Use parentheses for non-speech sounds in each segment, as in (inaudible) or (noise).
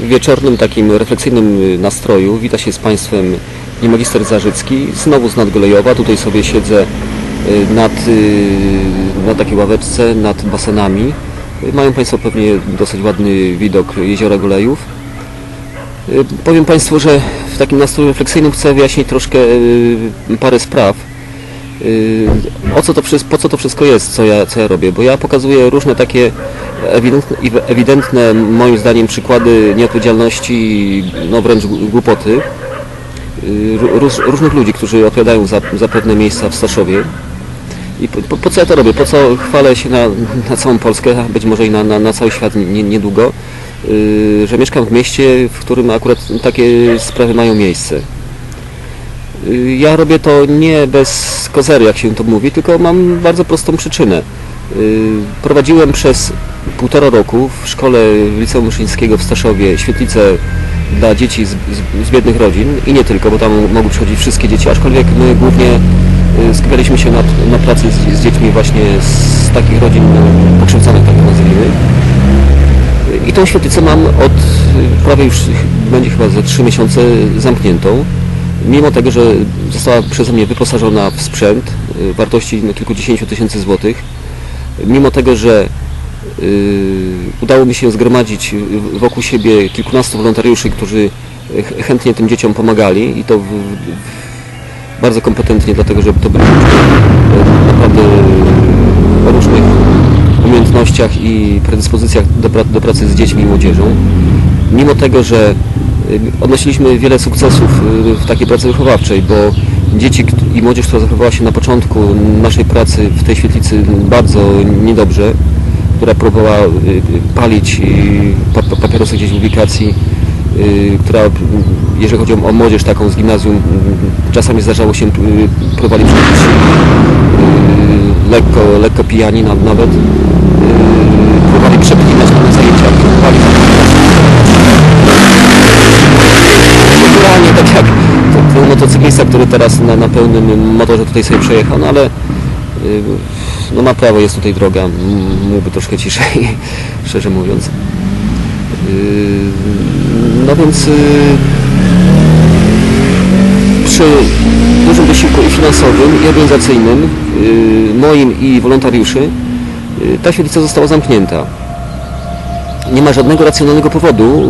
wieczornym takim refleksyjnym y, nastroju wita się z Państwem nie magister Zarzycki, znowu z Nadgolejowa. Tutaj sobie siedzę y, nad, y, na takiej ławeczce nad basenami. Mają Państwo pewnie dosyć ładny widok jeziora Golejów. Powiem Państwu, że w takim nastroju refleksyjnym chcę wyjaśnić troszkę parę spraw. O co to, po co to wszystko jest, co ja, co ja robię? Bo ja pokazuję różne takie ewidentne, ewidentne moim zdaniem przykłady nieodpowiedzialności, no wręcz gł- głupoty y, ró- róż, różnych ludzi, którzy odpowiadają za, za pewne miejsca w Staszowie. I po, po, co ja to robię? Po co chwalę się na, na całą Polskę, a być może i na, na, na cały świat nie, niedługo, y, że mieszkam w mieście, w którym akurat takie sprawy mają miejsce. Y, Ja robię to nie bez kozery, jak się to mówi, tylko mam bardzo prostą przyczynę. Y, Prowadziłem przez półtora roku w szkole Liceum Myszyńskiego w Staszowie świetlicę dla dzieci z, z, z biednych rodzin i nie tylko, bo tam mogły przychodzić wszystkie dzieci, aczkolwiek my głównie y, skupialiśmy się na, na pracy z, z dziećmi właśnie z takich rodzin y, pokrzywdzonych, tak to nazwijmy. I tą świetlicę mam od y, prawie już będzie chyba za 3 miesiące zamkniętą. Mimo tego, że została przeze mnie wyposażona w sprzęt wartości no, kilkudziesięciu tysięcy złotych, mimo tego, że udało mi się zgromadzić wokół siebie kilkunastu wolontariuszy, którzy ch- chętnie tym dzieciom pomagali i to w, w, bardzo kompetentnie, dlatego że to byli ludzie y, naprawdę o różnych umiejętnościach i predyspozycjach do, pra- do pracy z dziećmi i młodzieżą. Mimo tego, że odnosiliśmy wiele sukcesów w takiej pracy wychowawczej, bo dzieci i młodzież, która zachowywała się na początku naszej pracy w tej świetlicy bardzo niedobrze, która próbowała y, y, palić y, pa- pa- papierosy gdzieś w ubikacji, która, jeżeli chodzi o młodzież taką z gimnazjum, czasami zdarzało się, próbowali przychodzić y, lekko, lekko pijani na- nawet, próbowali przeklinać na zajęciach, próbowali naturalnie, tak jak ten motocyklista, który teraz na, na pełnym motorze tutaj sobie przejechał, no ale no ma prawo, jest tutaj droga, mógłby troszkę ciszej, (laughs) szczerze mówiąc. Y, No więc y, przy dużym wysiłku i finansowym, i organizacyjnym, y, moim i wolontariuszy, ta świetlica została zamknięta. Nie ma żadnego racjonalnego powodu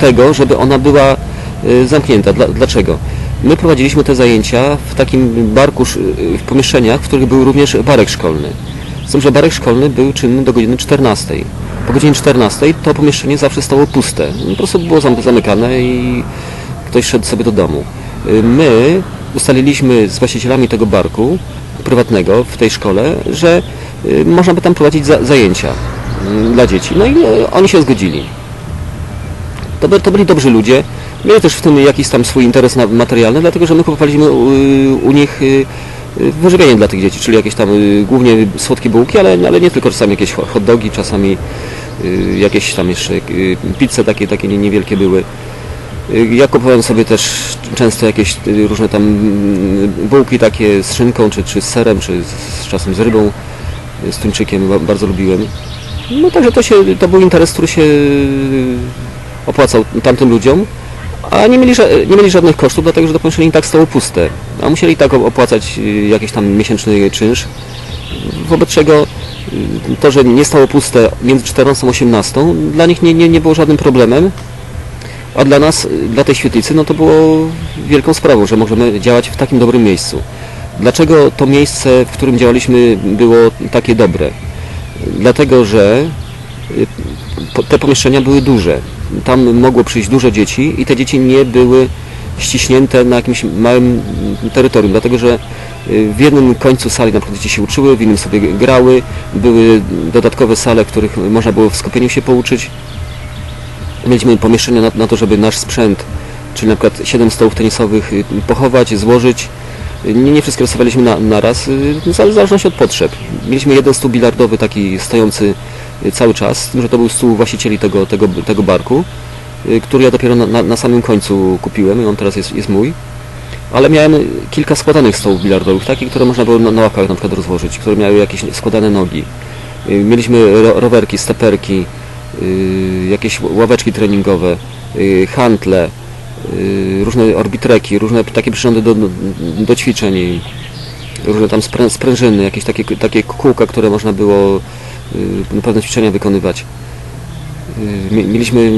tego, żeby ona była zamknięta. Dla, dlaczego? My prowadziliśmy te zajęcia w takim barku, w pomieszczeniach, w których był również barek szkolny. Z tym, że barek szkolny był czynny do godziny 14. Po godzinie 14 to pomieszczenie zawsze stało puste. Po prostu było zam- zamykane i ktoś szedł sobie do domu. Y, My ustaliliśmy z właścicielami tego barku prywatnego w tej szkole, że y, można by tam prowadzić za, zajęcia y, dla dzieci. No i y, oni się zgodzili. To byli dobrzy ludzie. Mieli też w tym jakiś tam swój interes materialny, dlatego że my kupowaliśmy u, nich y, y, wyżywienie dla tych dzieci, czyli jakieś tam y, głównie słodkie bułki, ale, ale nie tylko, czasami jakieś ho- hot dogi, czasami jakieś tam jeszcze pizze takie, takie nie- niewielkie były. Ja kupowałem sobie też często jakieś różne tam bułki takie z szynką, czy, czy z serem, czy z, czasem z rybą, z tuńczykiem, ba- bardzo lubiłem. No także to, się, to był interes, który się opłacał tamtym ludziom, a nie mieli, nie mieli żadnych kosztów, dlatego że to pomieszczenie i tak stało puste, a musieli tak opłacać y, jakiś tam miesięczny czynsz, wobec czego y, to, że nie stało puste między 14 a 18, dla nich nie, nie, nie było żadnym problemem, a dla nas, y, dla tej świetlicy, no to było wielką sprawą, że możemy działać w takim dobrym miejscu. Dlaczego to miejsce, w którym działaliśmy, było takie dobre? Dlatego, że te pomieszczenia były duże. Tam mogło przyjść dużo dzieci i te dzieci nie były ściśnięte na jakimś małym terytorium, dlatego że y, w jednym końcu sali na przykład dzieci się uczyły, w innym sobie grały, były dodatkowe sale, w których można było w skupieniu się pouczyć. Mieliśmy pomieszczenia na, na to, żeby nasz sprzęt, czyli na przykład 7 stołów tenisowych y, pochować, złożyć. Nie, nie wszystkie rozstawialiśmy na, na raz, y, w zale- w zależności od potrzeb. Mieliśmy jeden stół bilardowy taki stojący cały czas, że to był stół właścicieli tego, tego, tego barku, y, który ja dopiero na, na, samym końcu kupiłem i on teraz jest, jest mój. Ale miałem kilka składanych stołów bilardowych, takich, które można było na, na ławkach na przykład rozłożyć, które miały jakieś składane nogi. Y, Mieliśmy ro, rowerki, steperki, y, jakieś ławeczki treningowe, y, hantle, y, różne orbitreki, różne takie przyrządy do, do ćwiczeń, różne tam sprę, sprężyny, jakieś takie, takie kółka, które można było y, pewne ćwiczenia wykonywać. Y, mie- Mieliśmy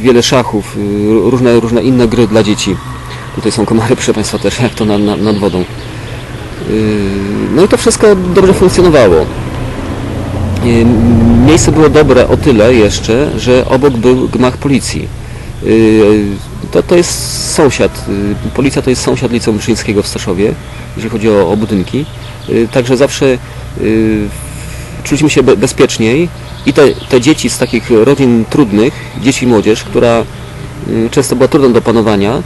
wiele szachów, y, różne, różne inne gry dla dzieci. Tutaj są komary, (laughs) proszę Państwa, też jak to na, na, nad wodą. No i to wszystko dobrze funkcjonowało. Miejsce było dobre o tyle jeszcze, że obok był gmach policji. To, to jest sąsiad, policja to jest sąsiad liceum Wyszyńskiego w Staszowie, jeżeli chodzi o, o budynki. Także zawsze czuliśmy się be, bezpieczniej i te, te dzieci z takich rodzin trudnych, dzieci i młodzież, która yy, często była trudna do panowania,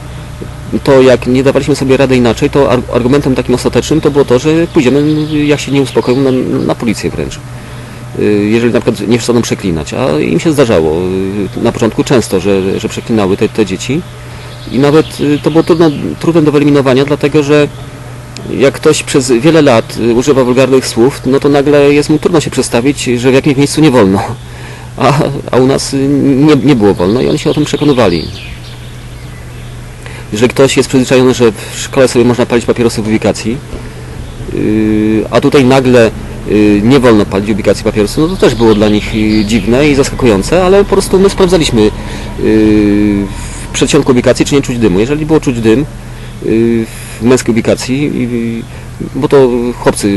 to jak nie dawaliśmy sobie rady inaczej, to ar- argumentem takim ostatecznym to było to, że pójdziemy, jak się nie uspokoją, na, na policję wręcz. Y, Jeżeli na przykład nie chcą przeklinać, a im się zdarzało y, na początku często, że, że przeklinały te, te dzieci i nawet y, to było trudno, trudne do wyeliminowania, dlatego że jak ktoś przez wiele lat y, używa wulgarnych słów, no to nagle jest mu trudno się przedstawić, że w jakimś miejscu nie wolno. A, a u nas y, nie, nie było wolno i oni się o tym przekonywali. Jeżeli ktoś jest przyzwyczajony, że w szkole sobie można palić papierosy w ubikacji, yy, a tutaj nagle yy, nie wolno palić ubikacji papierosy, no to też było dla nich dziwne i zaskakujące, ale po prostu my sprawdzaliśmy w przedsionku ubikacji, czy nie czuć dymu. Jeżeli było czuć dym w męskiej ubikacji, yy, bo to chłopcy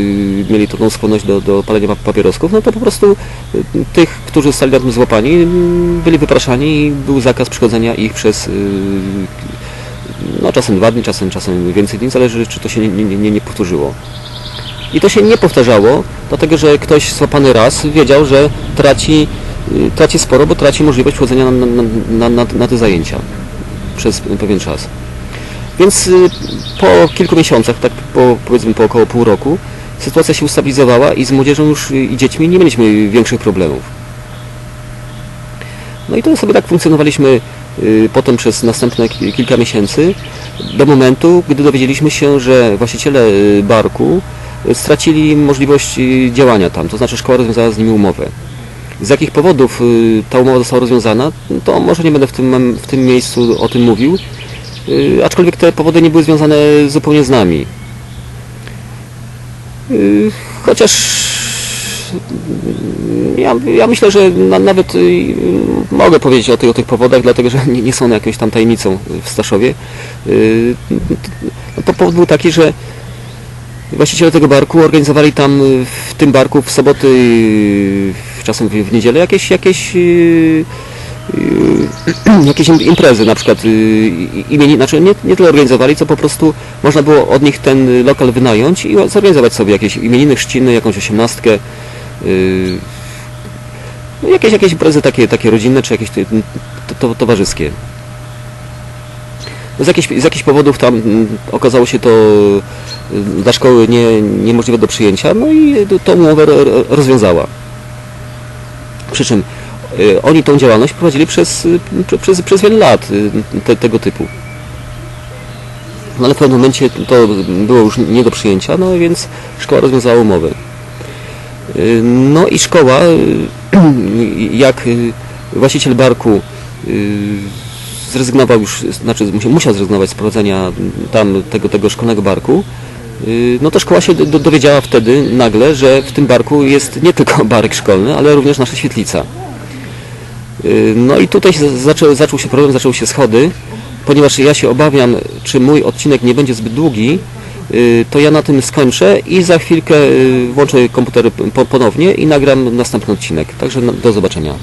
mieli tą skłonność do, do palenia pa- papierosków, no to po prostu yy, tych, którzy zostali na tym złapani, yy, byli wypraszani i był zakaz przychodzenia ich przez yy, no czasem dwa dni, czasem, czasem więcej dni, zależy czy to się nie, nie, nie, powtórzyło. I to się nie powtarzało, dlatego że ktoś złapany raz wiedział, że traci, y, traci sporo, bo traci możliwość wchodzenia na, na, na, na te zajęcia przez pewien czas. Więc y, po kilku miesiącach, tak po, powiedzmy po około pół roku, sytuacja się ustabilizowała i z młodzieżą już y, i dziećmi nie mieliśmy większych problemów. No i to sobie tak funkcjonowaliśmy y, potem przez następne ki- kilka miesięcy, do momentu, gdy dowiedzieliśmy się, że właściciele barku stracili możliwość działania tam, to znaczy szkoła rozwiązała z nimi umowę. Z jakich powodów ta umowa została rozwiązana, to może nie będę w tym, w tym miejscu o tym mówił, aczkolwiek te powody nie były związane zupełnie z nami. Y, Chociaż ja, ja myślę, że na, nawet y, mogę powiedzieć o, tych- o tych powodach, dlatego że nie, nie są one jakąś tam tajemnicą w Staszowie. Y, no to powód był taki, że właściciele tego barku organizowali tam y, w tym barku w soboty, y, czasem w, w niedzielę jakieś, jakieś y, y, (clears throat) jakieś im- imprezy, na przykład y, i- imieni, znaczy nie, nie tyle organizowali, co po prostu można było od nich ten lokal wynająć i zorganizować sobie jakieś imieniny, chrzciny, jakąś osiemnastkę, y, no jakieś, jakieś imprezy takie, takie rodzinne, czy jakieś to, to, towarzyskie. No z, jakichś, z jakichś powodów tam mm, okazało się to dla szkoły nie, niemożliwe do przyjęcia, no i tą umowę ro- ro- rozwiązała. Przy czym oni tą działalność prowadzili przez, y, prze- przez, przez wiele lat y, te, tego typu. No ale w pewnym momencie to było już nie do przyjęcia, no więc szkoła rozwiązała umowę. Y, No i szkoła, y, jak y, właściciel barku y, zrezygnował już, znaczy musi- musiał zrezygnować z prowadzenia tam tego, tego szkolnego barku, y, no to szkoła się do, dowiedziała wtedy nagle, że w tym barku jest nie tylko (laughs) barek szkolny, ale również nasza świetlica. Y, No i tutaj się zaczął, się problem, zaczęły się schody, ponieważ ja się obawiam, czy mój odcinek nie będzie zbyt długi, y, to ja na tym skończę i za chwilkę y, włączę komputer po- ponownie i nagram następny odcinek. Także do zobaczenia.